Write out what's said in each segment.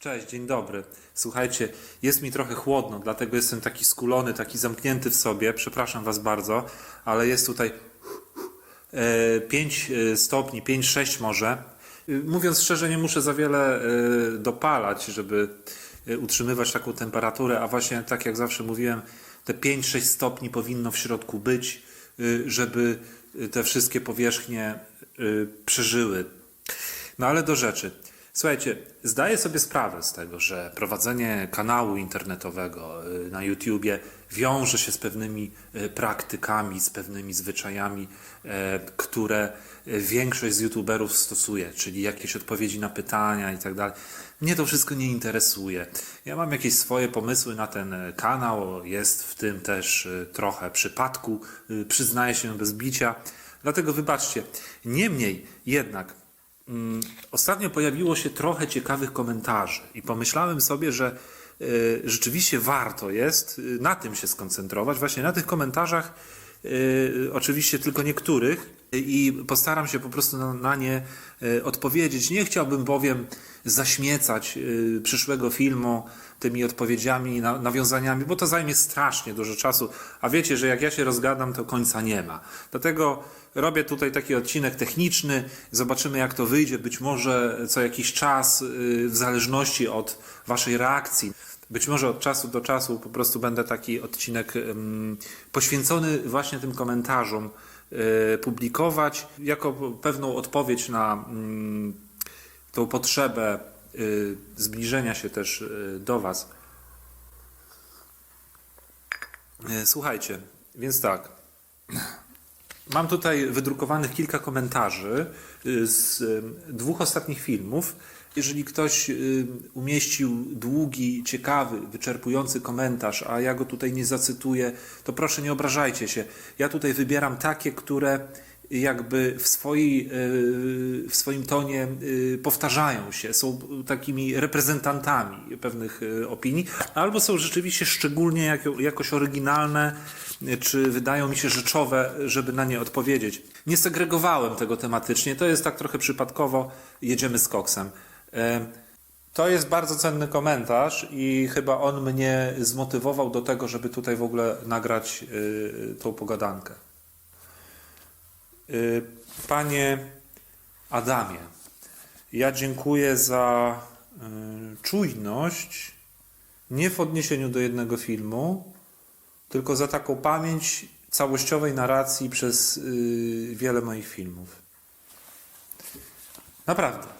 Cześć, dzień dobry. Słuchajcie, jest mi trochę chłodno, dlatego jestem taki skulony, taki zamknięty w sobie. Przepraszam Was bardzo, ale jest tutaj e, 5 stopni, 5-6 może. E, Mówiąc szczerze, nie muszę za wiele e, dopalać, żeby e, utrzymywać taką temperaturę, a właśnie tak jak zawsze mówiłem, te 5-6 stopni powinno w środku być, e, żeby te wszystkie powierzchnie e, przeżyły no ale do rzeczy. Słuchajcie, zdaję sobie sprawę z tego, że prowadzenie kanału internetowego y, na YouTubie wiąże się z pewnymi y, praktykami, z pewnymi zwyczajami, e, które y, większość z YouTuberów stosuje, czyli jakieś odpowiedzi na pytania i tak dalej. Mnie to wszystko nie interesuje. Ja mam jakieś swoje pomysły na ten e, kanał, jest w tym też trochę przypadku, przyznaję się bez bicia. Dlatego wybaczcie. Niemniej jednak Ostatnio pojawiło się trochę ciekawych komentarzy i pomyślałem sobie, że y, rzeczywiście warto jest y, na tym się skoncentrować, właśnie na tych komentarzach, y, oczywiście tylko niektórych, i postaram się po prostu na, na nie y, odpowiedzieć. Nie chciałbym bowiem zaśmiecać y, przyszłego filmu tymi odpowiedziami, na, nawiązaniami, bo to zajmie strasznie dużo czasu, a wiecie, że jak ja się rozgadam, to końca nie ma. Dlatego robię tutaj taki odcinek techniczny, zobaczymy jak to wyjdzie, być może co jakiś czas, y, w zależności od waszej reakcji. Być może od czasu do czasu po prostu będę taki odcinek poświęcony właśnie tym komentarzom publikować, jako pewną odpowiedź na mm, tą potrzebę y, zbliżenia się też y, do Was. Y, Słuchajcie, więc tak. Mam tutaj wydrukowanych kilka komentarzy y, z y, dwóch ostatnich filmów. Jeżeli ktoś y, umieścił długi, ciekawy, wyczerpujący komentarz, a ja go tutaj nie zacytuję, to proszę nie obrażajcie się. Ja tutaj wybieram takie, które jakby w, swojej, y, w swoim tonie y, powtarzają się, są takimi reprezentantami pewnych opinii, albo są rzeczywiście szczególnie jako, jakoś oryginalne, czy wydają mi się rzeczowe, żeby na nie odpowiedzieć. Nie segregowałem tego tematycznie, to jest tak trochę przypadkowo, jedziemy z koksem. To jest bardzo cenny komentarz i chyba on mnie zmotywował do tego, żeby tutaj w ogóle nagrać y, tą pogadankę. Y, Panie Adamie, ja dziękuję za y, czujność nie w odniesieniu do jednego filmu, tylko za taką pamięć całościowej narracji przez wiele moich filmów. Naprawdę.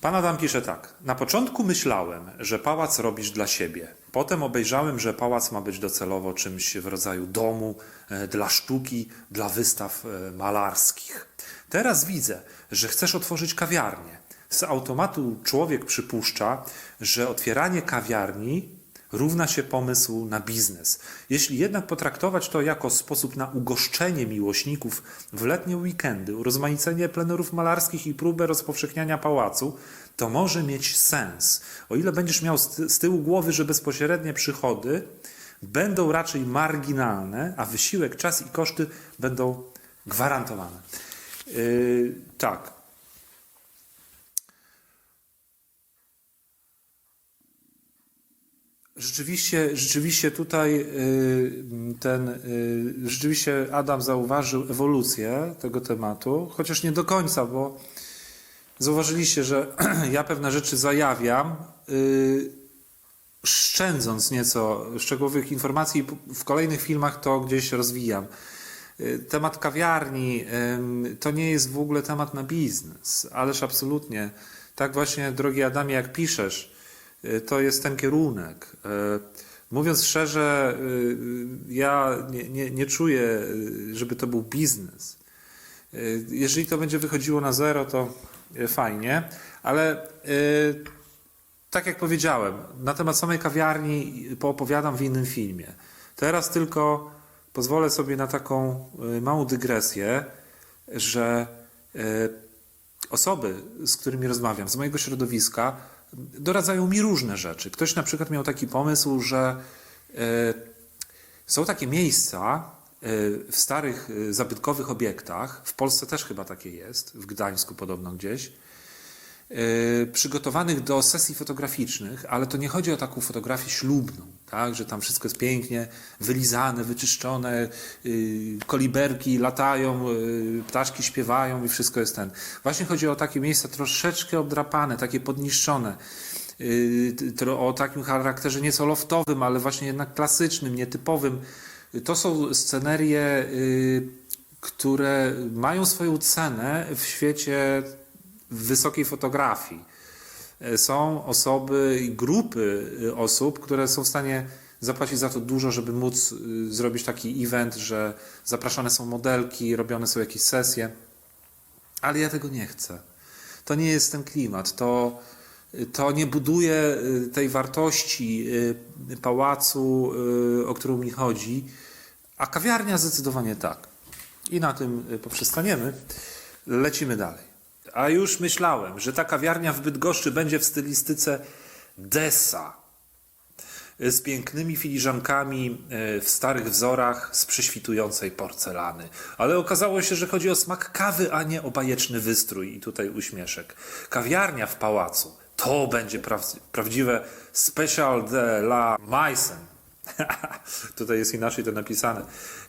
Pan Adam pisze tak. Na początku myślałem, że pałac robisz dla siebie. Potem obejrzałem, że pałac ma być docelowo czymś w rodzaju domu e, dla sztuki, dla wystaw e, malarskich. Teraz widzę, że chcesz otworzyć kawiarnię. Z automatu człowiek przypuszcza, że otwieranie kawiarni równa się pomysł na biznes. Jeśli jednak potraktować to jako sposób na ugoszczenie miłośników w letnie weekendy, urozmaicenie plenerów malarskich i próbę rozpowszechniania pałacu, to może mieć sens. O ile będziesz miał z ty- z tyłu głowy, że bezpośrednie przychody będą raczej marginalne, a wysiłek, czas i koszty będą gwarantowane. Yy, tak. Rzeczywiście, rzeczywiście tutaj y, ten, y, rzeczywiście Adam zauważył ewolucję tego tematu, chociaż nie do końca, bo zauważyliście, że ja pewne rzeczy zajawiam, y, szczędząc nieco szczegółowych informacji w kolejnych filmach to gdzieś rozwijam. Temat kawiarni to nie jest w ogóle temat na biznes, ależ absolutnie. Tak właśnie, drogi Adamie, jak piszesz, to jest ten kierunek. Y, Mówiąc szczerze, y, ja nie, nie, nie czuję, y, żeby to był biznes. Y, Jeżeli to będzie wychodziło na zero, to y, fajnie, ale y, tak jak powiedziałem, na temat samej kawiarni poopowiadam w innym filmie. Teraz tylko pozwolę sobie na taką y, małą dygresję, że y, osoby, z którymi rozmawiam, z mojego środowiska, doradzają mi różne rzeczy. Ktoś na przykład miał taki pomysł, że y, są takie miejsca y, w starych y, zabytkowych obiektach, w Polsce też chyba takie jest, w Gdańsku podobno gdzieś, e, przygotowanych do sesji fotograficznych, ale to nie chodzi o taką fotografię ślubną, tak, że tam wszystko jest pięknie wylizane, wyczyszczone, y, koliberki latają, y, ptaszki śpiewają i wszystko jest ten. Właśnie chodzi o takie miejsca troszeczkę obdrapane, takie podniszczone. y, tro- O takim charakterze nieco loftowym, ale właśnie jednak klasycznym, nietypowym. To są scenerie, y, które mają swoją cenę w świecie wysokiej fotografii. E, Są osoby i grupy y, osób, które są w stanie zapłacić za to dużo, żeby móc y, zrobić taki event, że zapraszane są modelki, robione są jakieś sesje. Ale ja tego nie chcę. To nie jest ten klimat. To, to nie buduje y, tej wartości y, pałacu, y, o którą mi chodzi. A kawiarnia zdecydowanie tak. I na tym y, poprzestaniemy. Lecimy dalej. A już myślałem, że ta kawiarnia w Bydgoszczy będzie w stylistyce Dessa. Z pięknymi filiżankami y, w starych wzorach z prześwitującej porcelany. Ale okazało się, że chodzi o smak kawy, a nie o bajeczny wystrój. I tutaj uśmieszek. Kawiarnia w pałacu to będzie praw- prawdziwe special de la Meissen. Tutaj jest inaczej to napisane.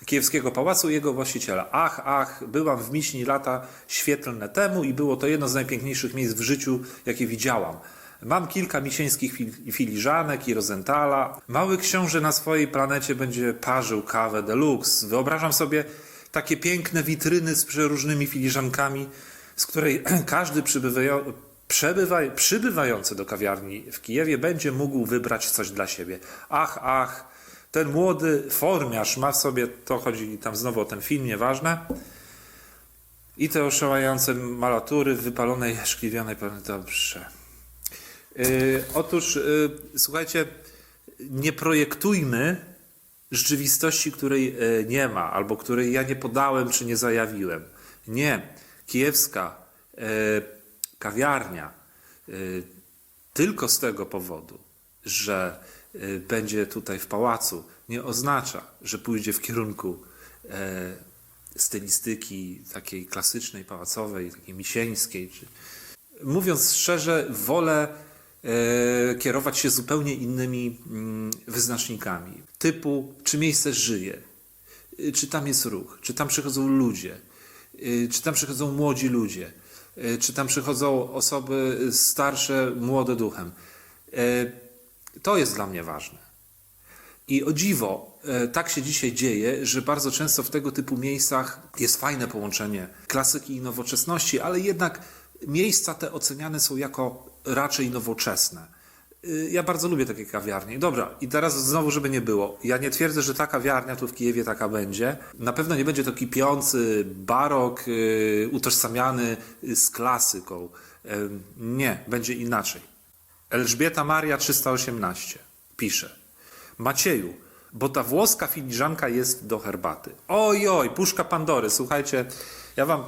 Kijewskiego Pałacu i jego właściciela. Ach, ach, byłam w Miśni lata świetlne temu i było to jedno z najpiękniejszych miejsc w życiu, jakie widziałam. Mam kilka misieńskich fil- filiżanek i rozentala. Mały książę na swojej planecie będzie parzył kawę deluxe. Wyobrażam sobie takie piękne witryny z przeróżnymi filiżankami, z której każdy przybywają, przebywaj, przybywający do kawiarni w Kijewie będzie mógł wybrać coś dla siebie. Ach, ach, ten młody formiarz ma w sobie, to chodzi tam znowu o ten film, nieważne, i te oszałające malatury w wypalonej, szkliwionej, dobrze. Yy, otóż, yy, słuchajcie, nie projektujmy rzeczywistości, której e, nie ma, albo której ja nie podałem czy nie zajawiłem. Nie. Kijewska e, kawiarnia e, tylko z tego powodu, że e, będzie tutaj w pałacu, nie oznacza, że pójdzie w kierunku e, stylistyki takiej klasycznej, pałacowej, takiej misieńskiej. Mówiąc szczerze, wolę e, kierować się zupełnie innymi mm, wyznacznikami. Typu, czy miejsce żyje, y, czy tam jest ruch, czy tam przychodzą ludzie, y, czy tam przychodzą młodzi ludzie, y, czy tam przychodzą osoby starsze, młode duchem. E, To jest dla mnie ważne. I o dziwo, e, tak się dzisiaj dzieje, że bardzo często w tego typu miejscach jest fajne połączenie klasyki i nowoczesności, ale jednak miejsca te oceniane są jako raczej nowoczesne. Y, Ja bardzo lubię takie kawiarnie. Dobra, i teraz znowu, żeby nie było. Ja nie twierdzę, że ta kawiarnia tu w Kijewie taka będzie. Na pewno nie będzie to kipiący barok y, utożsamiany z klasyką. Nie, będzie inaczej. Elżbieta Maria 318 pisze. Macieju, bo ta włoska filiżanka jest do herbaty. Oj, oj, puszka Pandory. Słuchajcie, ja wam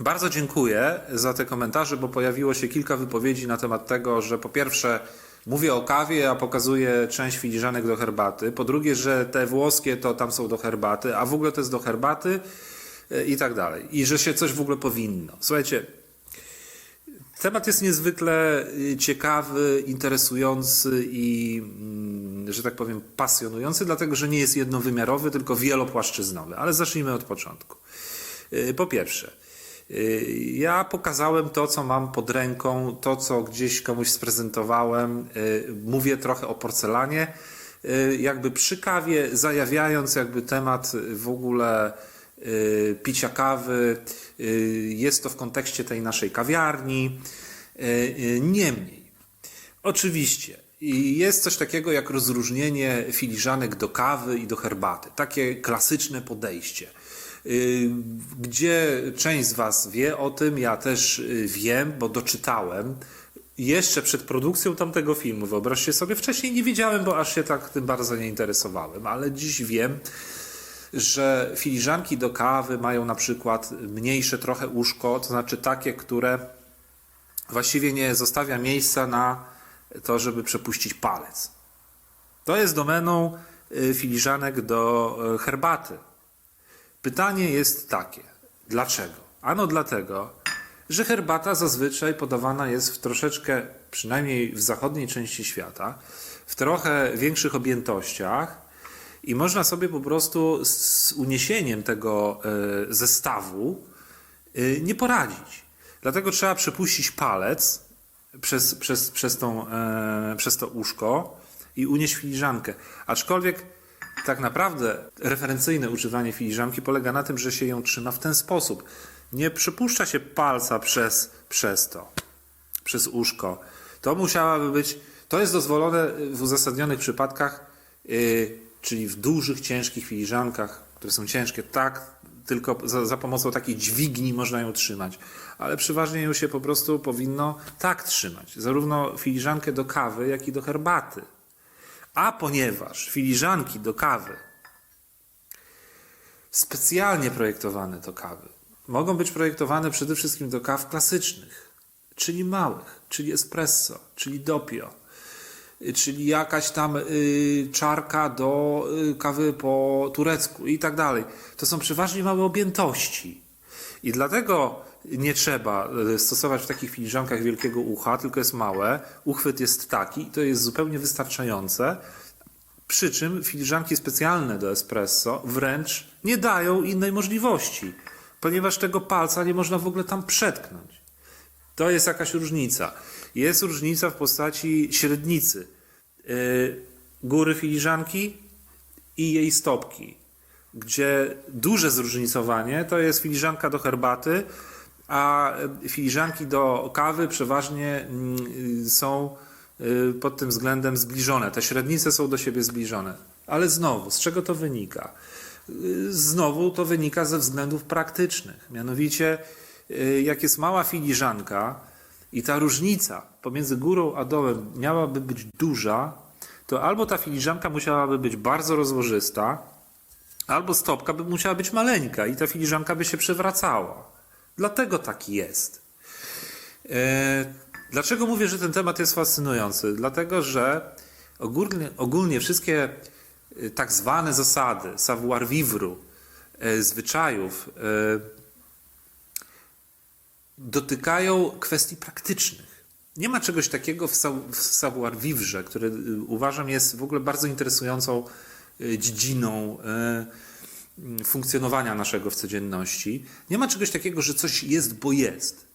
bardzo dziękuję za te komentarze, bo pojawiło się kilka wypowiedzi na temat tego, że po pierwsze mówię o kawie, a pokazuję część filiżanek do herbaty. Po drugie, że te włoskie to tam są do herbaty, a w ogóle to jest do herbaty e, i tak dalej. I że się coś w ogóle powinno. Słuchajcie, Temat jest niezwykle y, ciekawy, interesujący i, mm, że tak powiem, pasjonujący, dlatego że nie jest jednowymiarowy, tylko wielopłaszczyznowy. Ale zacznijmy od początku. Y, Po pierwsze, ja pokazałem to, co mam pod ręką, to, co gdzieś komuś sprezentowałem. Y, Mówię trochę o porcelanie, y, jakby przy kawie, zajawiając jakby temat w ogóle y, picia kawy. Y, Jest to w kontekście tej naszej kawiarni. Y, y, Niemniej, oczywiście, i jest coś takiego jak rozróżnienie filiżanek do kawy i do herbaty. Takie klasyczne podejście. Y, Gdzie część z Was wie o tym, ja też y, wiem, bo doczytałem jeszcze przed produkcją tamtego filmu. Wyobraźcie sobie, wcześniej nie wiedziałem, bo aż się tak tym bardzo nie interesowałem, ale dziś wiem, że filiżanki do kawy mają na przykład mniejsze trochę łóżko, to znaczy takie, które właściwie nie zostawia miejsca na to, żeby przepuścić palec. To jest domeną y, filiżanek do herbaty. Pytanie jest takie: dlaczego? Ano dlatego, że herbata zazwyczaj podawana jest w troszeczkę, przynajmniej w zachodniej części świata, w trochę większych objętościach i można sobie po prostu z uniesieniem tego e, zestawu e, nie poradzić. Dlatego trzeba przepuścić palec przez, przez, przez, tą, e, przez to uszko i unieść filiżankę. Aczkolwiek tak naprawdę referencyjne używanie filiżanki polega na tym, że się ją trzyma w ten sposób. Nie przepuszcza się palca przez, przez to, przez uszko. To musiałaby być, to jest dozwolone w uzasadnionych przypadkach, yy, czyli w dużych, ciężkich filiżankach, które są ciężkie, tak, tylko za, za pomocą takiej dźwigni można ją trzymać. Ale przeważnie ją się po prostu powinno tak trzymać. Zarówno filiżankę do kawy, jak i do herbaty. A ponieważ filiżanki do kawy specjalnie projektowane do kawy mogą być projektowane przede wszystkim do kaw klasycznych, czyli małych, czyli espresso, czyli doppio, y, czyli jakaś tam y, czarka do y, kawy po turecku i tak dalej. To są przeważnie małe objętości. I dlatego nie trzeba y, stosować w takich filiżankach wielkiego ucha, tylko jest małe. Uchwyt jest taki i to jest zupełnie wystarczające. Przy czym filiżanki specjalne do espresso wręcz nie dają innej możliwości, ponieważ tego palca nie można w ogóle tam przetknąć. To jest jakaś różnica. Jest różnica w postaci średnicy yy, góry filiżanki i jej stopki, gdzie duże zróżnicowanie to jest filiżanka do herbaty, a filiżanki do kawy przeważnie mm, są y, pod tym względem zbliżone. Te średnice są do siebie zbliżone. Ale znowu, z czego to wynika? Y, Znowu to wynika ze względów praktycznych. Mianowicie, jak jest mała filiżanka i ta różnica pomiędzy górą a dołem miałaby być duża, to albo ta filiżanka musiałaby być bardzo rozłożysta, albo stopka by musiała być maleńka i ta filiżanka by się przewracała. Dlatego tak jest. E, Dlaczego mówię, że ten temat jest fascynujący? Dlatego, że ogólnie, ogólnie wszystkie e, tak zwane zasady savoir vivre, e, zwyczajów dotykają kwestii praktycznych. Nie ma czegoś takiego w sa- w savoir vivre, który y, uważam jest w ogóle bardzo interesującą dziedziną funkcjonowania naszego w codzienności. Nie ma czegoś takiego, że coś jest, bo jest.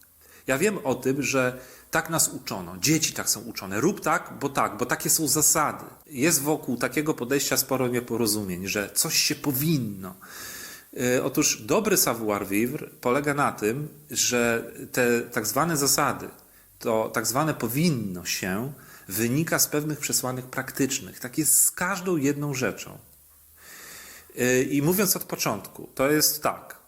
Ja wiem o tym, że tak nas uczono. Dzieci tak są uczone. Rób tak, bo tak, bo takie są zasady. Jest wokół takiego podejścia sporo nieporozumień, że coś się powinno. E, Otóż dobry savoir-vivre polega na tym, że te tak zwane zasady, to tak zwane powinno się, wynika z pewnych przesłanek praktycznych. Tak jest z każdą jedną rzeczą. E, I mówiąc od początku, to jest tak.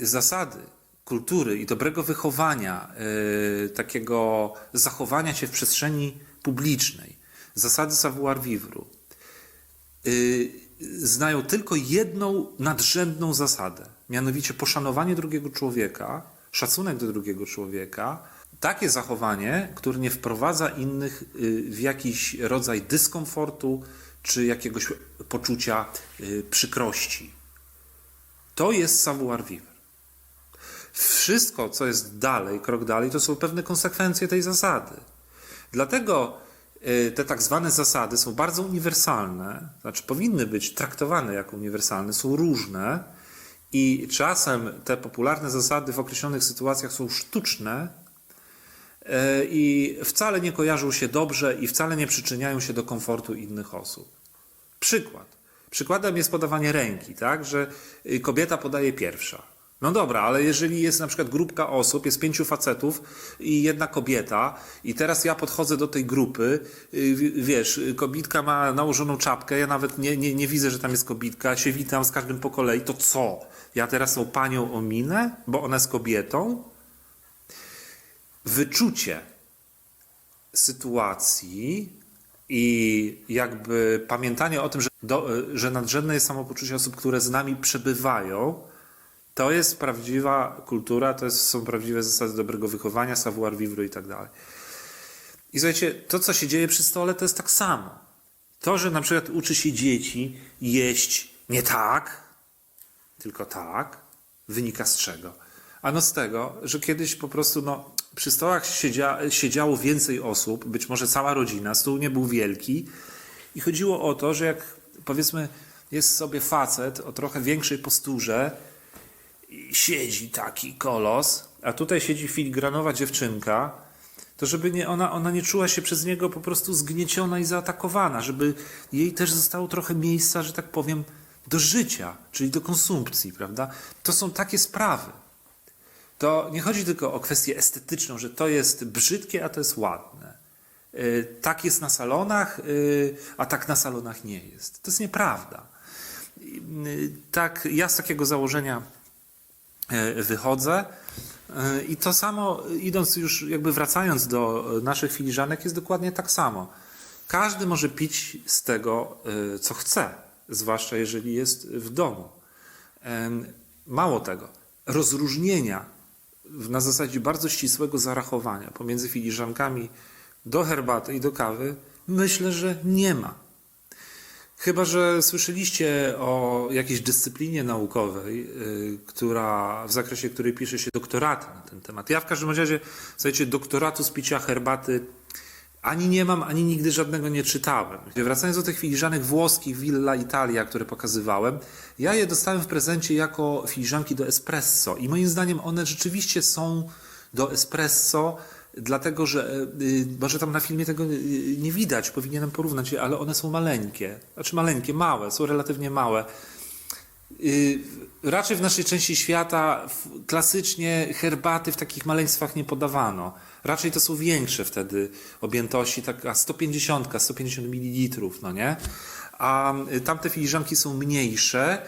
Zasady kultury i dobrego wychowania, e, takiego zachowania się w przestrzeni publicznej, zasady savoir-vivre, y, znają tylko jedną nadrzędną zasadę, mianowicie poszanowanie drugiego człowieka, szacunek do drugiego człowieka, takie zachowanie, które nie wprowadza innych w jakiś rodzaj dyskomfortu czy jakiegoś poczucia y, przykrości. To jest savoir-vivre. Wszystko, co jest dalej, krok dalej, to są pewne konsekwencje tej zasady. Dlatego y, te tak zwane zasady są bardzo uniwersalne, znaczy powinny być traktowane jako uniwersalne, są różne i czasem te popularne zasady w określonych sytuacjach są sztuczne i wcale nie kojarzą się dobrze i wcale nie przyczyniają się do komfortu innych osób. Przykład. Przykładem jest podawanie ręki, tak, że y, kobieta podaje pierwsza. No dobra, ale jeżeli jest na przykład grupka osób, jest pięciu facetów i jedna kobieta, i teraz ja podchodzę do tej grupy, y, wiesz, y, kobitka ma nałożoną czapkę, ja nawet nie, nie, nie widzę, że tam jest kobitka, się witam z każdym po kolei, to co? Ja teraz tą panią ominę, bo ona jest kobietą? Wyczucie sytuacji i jakby pamiętanie o tym, że, do, że nadrzędne jest samopoczucie osób, które z nami przebywają, to jest prawdziwa kultura, to jest, są prawdziwe zasady dobrego wychowania, savoir vivre i tak dalej. I słuchajcie, to co się dzieje przy stole, to jest tak samo. To, że na przykład uczy się dzieci jeść nie tak, tylko tak, wynika z czego? Ano z tego, że kiedyś po prostu no, przy stołach siedzia, siedziało więcej osób, być może cała rodzina, stół nie był wielki i chodziło o to, że jak powiedzmy jest sobie facet o trochę większej posturze siedzi taki kolos, a tutaj siedzi filigranowa dziewczynka, to żeby nie, ona, ona nie czuła się przez niego po prostu zgnieciona i zaatakowana, żeby jej też zostało trochę miejsca, że tak powiem, do życia, czyli do konsumpcji, prawda? To są takie sprawy. To nie chodzi tylko o kwestię estetyczną, że to jest brzydkie, a to jest ładne. Y, Tak jest na salonach, y, a tak na salonach nie jest. To jest nieprawda. Y, Tak, ja z takiego założenia e, wychodzę. E, I to samo, idąc już, jakby wracając do naszych filiżanek, jest dokładnie tak samo. Każdy może pić z tego, e, co chce, zwłaszcza jeżeli jest w domu. Mało tego, rozróżnienia na zasadzie bardzo ścisłego zarachowania pomiędzy filiżankami do herbaty i do kawy, myślę, że nie ma. Chyba, że słyszeliście o jakiejś dyscyplinie naukowej, y, która, w zakresie której pisze się doktoraty na ten temat. Ja w każdym razie, słuchajcie, doktoratu z picia herbaty ani nie mam, ani nigdy żadnego nie czytałem. Wracając do tych filiżanek włoskich Villa Italia, które pokazywałem, ja je dostałem w prezencie jako filiżanki do espresso i moim zdaniem one rzeczywiście są do espresso, dlatego że y, może tam na filmie tego y, nie widać, powinienem porównać je, ale one są maleńkie. Znaczy maleńkie, małe, są relatywnie małe. Y, Raczej w naszej części świata klasycznie herbaty w takich maleństwach nie podawano. Raczej to są większe wtedy objętości, taka 150, 150 ml, no nie? A y, tamte filiżanki są mniejsze,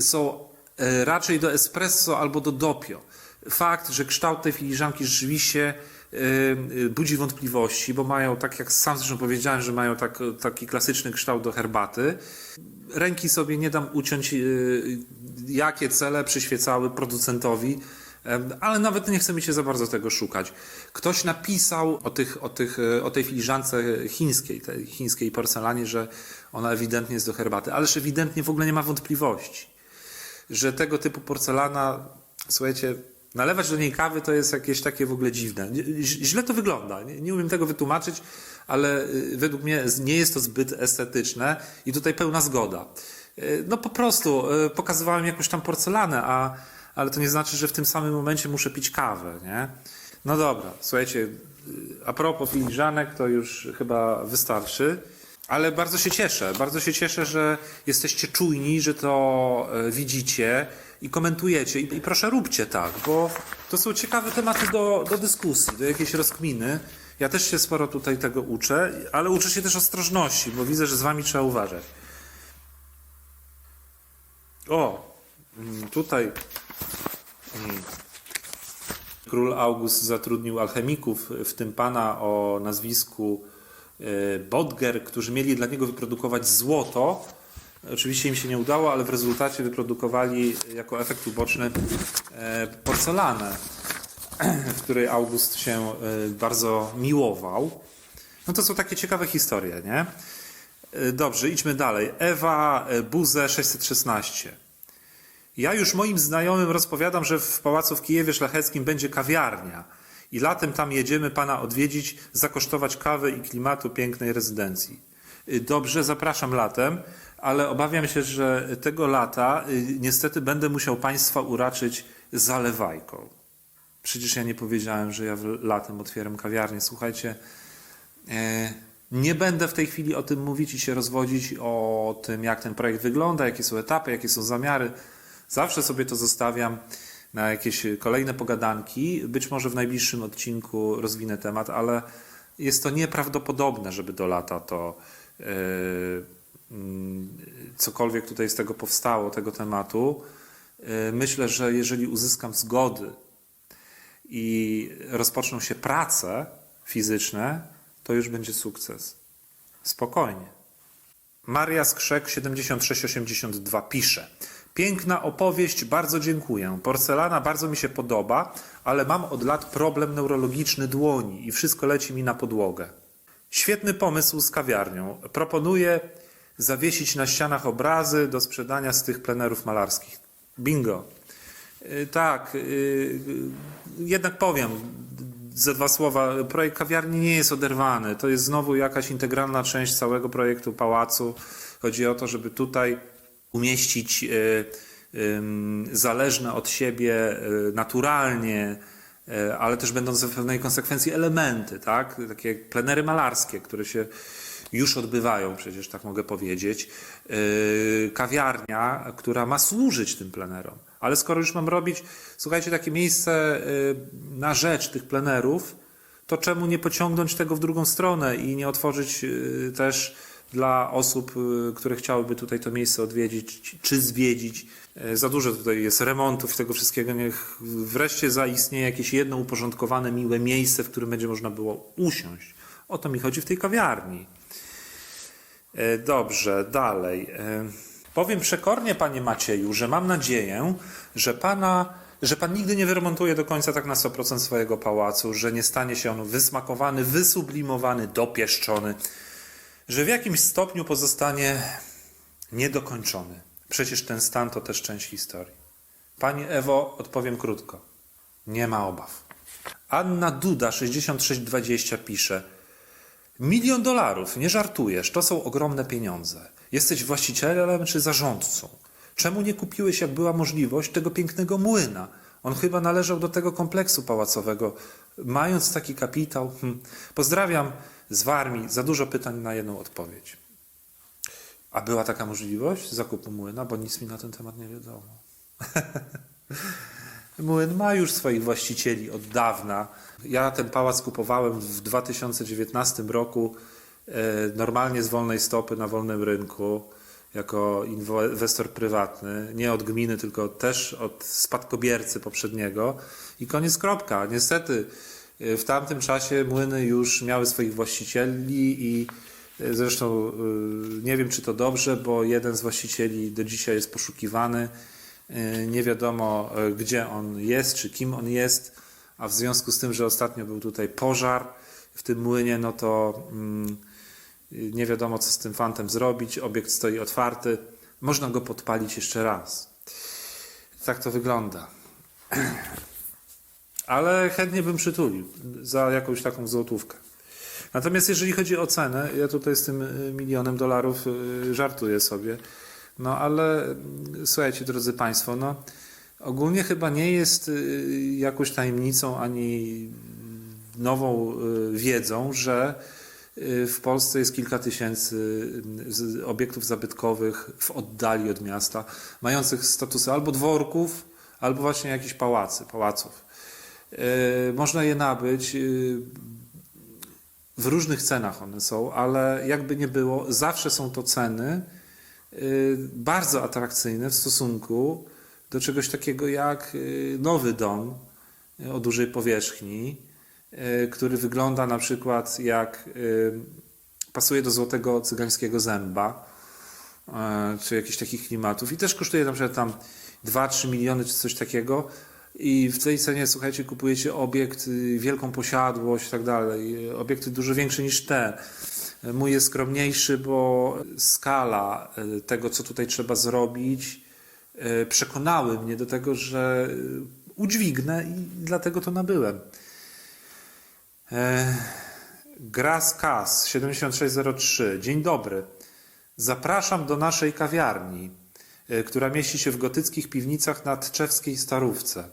są e, raczej do espresso albo do doppio. Fakt, że kształt tej filiżanki rzeczywiście y, y, budzi wątpliwości, bo mają, tak jak sam zresztą powiedziałem, że mają tak, taki klasyczny kształt do herbaty. Ręki sobie nie dam uciąć, jakie cele przyświecały producentowi, ale nawet nie chce mi się za bardzo tego szukać. Ktoś napisał o, tych, o, tych, y, o tej filiżance chińskiej, tej chińskiej porcelanie, że ona ewidentnie jest do herbaty, ależ ewidentnie w ogóle nie ma wątpliwości że tego typu porcelana, słuchajcie, nalewać do niej kawy to jest jakieś takie w ogóle dziwne. Źle to wygląda. Nie, nie umiem tego wytłumaczyć, ale y, według mnie nie jest to zbyt estetyczne i tutaj pełna zgoda. Y, No po prostu y, pokazywałem jakąś tam porcelanę, a, ale to nie znaczy, że w tym samym momencie muszę pić kawę, nie? No dobra, słuchajcie, a propos filiżanek, to już chyba wystarczy. Ale bardzo się cieszę, bardzo się cieszę, że jesteście czujni, że to e, widzicie i komentujecie. I, proszę róbcie tak, bo to są ciekawe tematy do, do dyskusji, do jakiejś rozkminy. Ja też się sporo tutaj tego uczę, ale uczę się też ostrożności, bo widzę, że z wami trzeba uważać. O, mm, tutaj król August zatrudnił alchemików, w tym pana o nazwisku e, Bodger, którzy mieli dla niego wyprodukować złoto. Oczywiście im się nie udało, ale w rezultacie wyprodukowali jako efekt uboczny e, porcelanę, w której August się e, bardzo miłował. No to są takie ciekawe historie, nie? Dobrze, idźmy dalej. Ewa Buze 616. Ja już moim znajomym rozpowiadam, że w pałacu w Kijewie Szlacheckim będzie kawiarnia i latem tam jedziemy pana odwiedzić, zakosztować kawę i klimatu pięknej rezydencji. Y, Dobrze, zapraszam latem, ale obawiam się, że tego lata y, niestety będę musiał państwa uraczyć zalewajką. Przecież ja nie powiedziałem, że ja latem otwieram kawiarnię. Słuchajcie, E, Nie będę w tej chwili o tym mówić i się rozwodzić o tym, jak ten projekt wygląda, jakie są etapy, jakie są zamiary. Zawsze sobie to zostawiam na jakieś kolejne pogadanki. Być może w najbliższym odcinku rozwinę temat, ale jest to nieprawdopodobne, żeby do lata to e, mm, cokolwiek tutaj z tego powstało, tego tematu. E, Myślę, że jeżeli uzyskam zgody i rozpoczną się prace fizyczne, to już będzie sukces. Spokojnie. Maria Skrzek 7682 pisze. Piękna opowieść, bardzo dziękuję. Porcelana bardzo mi się podoba, ale mam od lat problem neurologiczny dłoni i wszystko leci mi na podłogę. Świetny pomysł z kawiarnią. Proponuję zawiesić na ścianach obrazy do sprzedania z tych plenerów malarskich. Bingo. Y, Tak, y, y, jednak powiem ze dwa słowa. Projekt kawiarni nie jest oderwany. To jest znowu jakaś integralna część całego projektu pałacu. Chodzi o to, żeby tutaj umieścić ym, zależne od siebie y, naturalnie, y, ale też będące w pewnej konsekwencji elementy, tak? Takie plenery malarskie, które się już odbywają, przecież tak mogę powiedzieć. Kawiarnia, która ma służyć tym plenerom. Ale skoro już mam robić, słuchajcie, takie miejsce na rzecz tych plenerów, to czemu nie pociągnąć tego w drugą stronę i nie otworzyć też dla osób, yy, które chciałyby tutaj to miejsce odwiedzić czy zwiedzić. Yy, Za dużo tutaj jest remontów i tego wszystkiego. Niech wreszcie zaistnieje jakieś jedno uporządkowane, miłe miejsce, w którym będzie można było usiąść. O to mi chodzi w tej kawiarni. E, Dobrze, dalej. E, Powiem przekornie, panie Macieju, że mam nadzieję, że pana, że pan nigdy nie wyremontuje do końca tak na 100% swojego pałacu, że nie stanie się on wysmakowany, wysublimowany, dopieszczony, że w jakimś stopniu pozostanie niedokończony. Przecież ten stan to też część historii. Pani Ewo, odpowiem krótko. Nie ma obaw. Anna Duda 6620 pisze: Milion dolarów, nie żartujesz, to są ogromne pieniądze. Jesteś właścicielem czy zarządcą? Czemu nie kupiłeś, jak była możliwość, tego pięknego młyna? On chyba należał do tego kompleksu pałacowego. Mając taki kapitał. Hm. Pozdrawiam z Warmii. Za dużo pytań na jedną odpowiedź. A była taka możliwość zakupu młyna, bo nic mi na ten temat nie wiadomo. Młyn ma już swoich właścicieli od dawna. Ja ten pałac kupowałem w 2019 roku e, normalnie z wolnej stopy na wolnym rynku jako inwestor prywatny, nie od gminy, tylko też od spadkobiercy poprzedniego i koniec kropka. Niestety w tamtym czasie młyny już miały swoich właścicieli i e, zresztą e, nie wiem czy to dobrze, bo jeden z właścicieli do dzisiaj jest poszukiwany. E, Nie wiadomo e, gdzie on jest, czy kim on jest, a w związku z tym, że ostatnio był tutaj pożar w tym młynie, no to mm, nie wiadomo co z tym fantem zrobić. Obiekt stoi otwarty, można go podpalić jeszcze raz. Tak to wygląda. Ale chętnie bym przytulił za jakąś taką złotówkę. Natomiast jeżeli chodzi o cenę, ja tutaj z tym y, milionem dolarów y, żartuję sobie. No ale mm, słuchajcie, drodzy Państwo, no ogólnie chyba nie jest y, jakąś tajemnicą ani nową y, wiedzą, że w Polsce jest kilka tysięcy z- obiektów zabytkowych w oddali od miasta, mających statusy albo dworków, albo właśnie jakichś pałacy, pałaców. Y, Można je nabyć. y, w różnych cenach one są, ale jakby nie było, zawsze są to ceny y, bardzo atrakcyjne w stosunku do czegoś takiego jak nowy dom o dużej powierzchni, który wygląda na przykład jak pasuje do złotego cygańskiego zęba, e, czy jakichś takich klimatów i też kosztuje na przykład tam 2-3 miliony czy coś takiego i w tej cenie, słuchajcie, kupujecie obiekt, y, wielką posiadłość i tak dalej, obiekty dużo większe niż te. Mój jest skromniejszy, bo skala y, tego, co tutaj trzeba zrobić, y, przekonały mnie do tego, że udźwignę i dlatego to nabyłem. Gras Kas 7603. Dzień dobry. Zapraszam do naszej kawiarni, która mieści się w gotyckich piwnicach na Tczewskiej Starówce.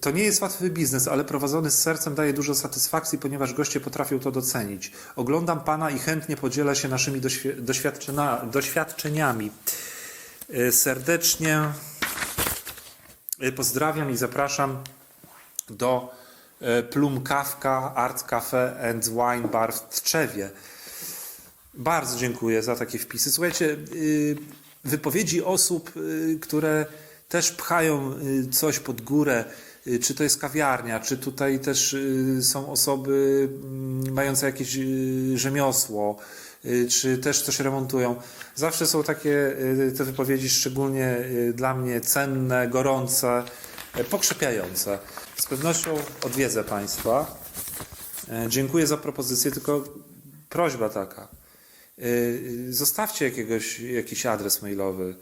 To nie jest łatwy biznes, ale prowadzony z sercem daje dużo satysfakcji, ponieważ goście potrafią to docenić. Oglądam pana i chętnie podzielę się naszymi doświadczeniami. Y, Serdecznie y, pozdrawiam i zapraszam do y, Plum Kawka Art Cafe and Wine Bar w Tczewie. Bardzo dziękuję za takie wpisy. Słuchajcie, wypowiedzi osób, które też pchają coś pod górę, czy to jest kawiarnia, czy tutaj też y, są osoby mm, mające jakieś y, rzemiosło, y, czy też coś remontują. Zawsze są takie y, te wypowiedzi szczególnie y, dla mnie cenne, gorące, y, pokrzepiające. Z pewnością odwiedzę Państwa. E, Dziękuję za propozycję, tylko prośba taka. Y, y, Zostawcie jakiegoś, jakiś adres mailowy.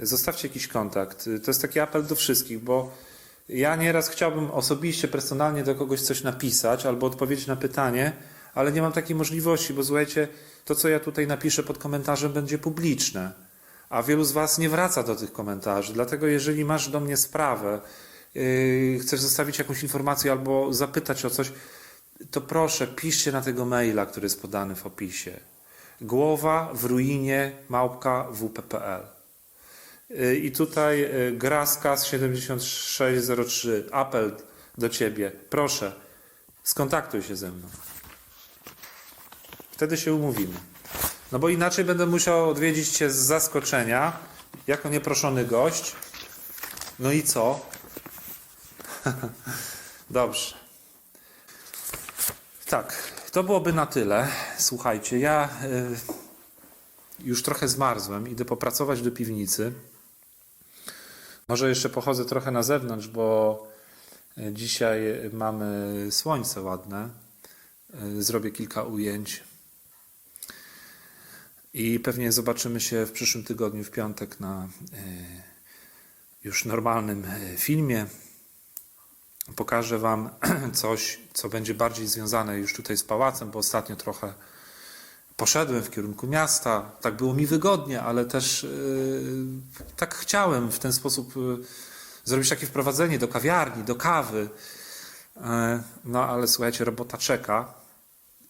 zostawcie jakiś kontakt. To jest taki apel do wszystkich, bo ja nieraz chciałbym osobiście, personalnie do kogoś coś napisać albo odpowiedzieć na pytanie, ale nie mam takiej możliwości, bo słuchajcie, to co ja tutaj napiszę pod komentarzem będzie publiczne, a wielu z Was nie wraca do tych komentarzy. Dlatego jeżeli masz do mnie sprawę, yy, chcesz zostawić jakąś informację albo zapytać o coś, to proszę, piszcie na tego maila, który jest podany w opisie. Głowa w ruinie małpka wp.pl. I tutaj y, Graskas 7603. Apel do ciebie. Proszę, skontaktuj się ze mną. Wtedy się umówimy. No bo inaczej będę musiał odwiedzić cię z zaskoczenia, jako nieproszony gość. No i co? Dobrze. Tak, to byłoby na tyle. Słuchajcie, ja y, już trochę zmarzłem, idę popracować do piwnicy. Może jeszcze pochodzę trochę na zewnątrz, bo y, dzisiaj mamy słońce ładne. Y, Zrobię kilka ujęć. I pewnie zobaczymy się w przyszłym tygodniu, w piątek, na już normalnym filmie. Pokażę Wam coś, co będzie bardziej związane już tutaj z pałacem, bo ostatnio trochę poszedłem w kierunku miasta. Tak było mi wygodnie, ale też yy, tak chciałem w ten sposób yy, zrobić takie wprowadzenie do kawiarni, do kawy. Yy, no ale słuchajcie, robota czeka.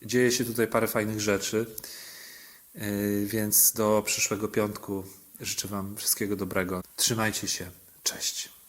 Dzieje się tutaj parę fajnych rzeczy. Yy, więc do przyszłego piątku życzę Wam wszystkiego dobrego. Trzymajcie się. Cześć.